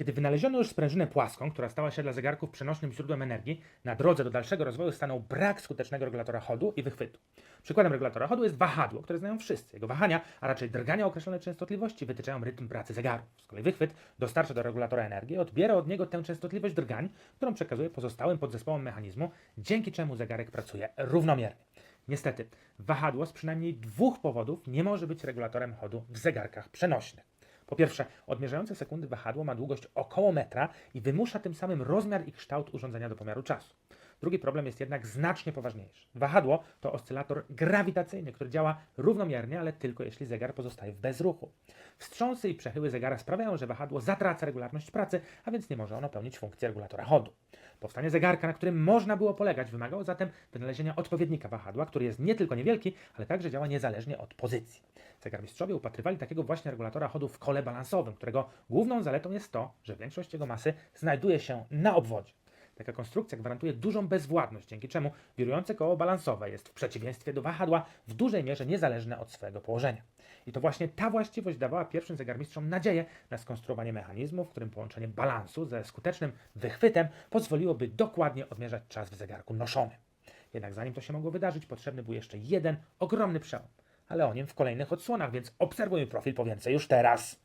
Kiedy wynaleziono już sprężynę płaską, która stała się dla zegarków przenośnym źródłem energii, na drodze do dalszego rozwoju stanął brak skutecznego regulatora chodu i wychwytu. Przykładem regulatora chodu jest wahadło, które znają wszyscy. Jego wahania, a raczej drgania określonej częstotliwości wytyczają rytm pracy zegaru. Z kolei wychwyt dostarcza do regulatora energię i odbiera od niego tę częstotliwość drgań, którą przekazuje pozostałym podzespołom mechanizmu, dzięki czemu zegarek pracuje równomiernie. Niestety, wahadło z przynajmniej dwóch powodów nie może być regulatorem chodu w zegarkach przenośnych. Po pierwsze, odmierzające sekundy wahadło ma długość około metra i wymusza tym samym rozmiar i kształt urządzenia do pomiaru czasu. Drugi problem jest jednak znacznie poważniejszy. Wahadło to oscylator grawitacyjny, który działa równomiernie, ale tylko jeśli zegar pozostaje w bezruchu. Wstrząsy i przechyły zegara sprawiają, że wahadło zatraca regularność pracy, a więc nie może ono pełnić funkcji regulatora chodu. Powstanie zegarka, na którym można było polegać, wymagało zatem wynalezienia odpowiednika wahadła, który jest nie tylko niewielki, ale także działa niezależnie od pozycji. Zegarmistrzowie upatrywali takiego właśnie regulatora chodu w kole balansowym, którego główną zaletą jest to, że większość jego masy znajduje się na obwodzie. Taka konstrukcja gwarantuje dużą bezwładność, dzięki czemu wirujące koło balansowe jest w przeciwieństwie do wahadła w dużej mierze niezależne od swojego położenia. I to właśnie ta właściwość dawała pierwszym zegarmistrzom nadzieję na skonstruowanie mechanizmu, w którym połączenie balansu ze skutecznym wychwytem pozwoliłoby dokładnie odmierzać czas w zegarku noszonym. Jednak zanim to się mogło wydarzyć, potrzebny był jeszcze jeden ogromny przełom. Ale o nim w kolejnych odsłonach, więc obserwujmy profil po więcej już teraz.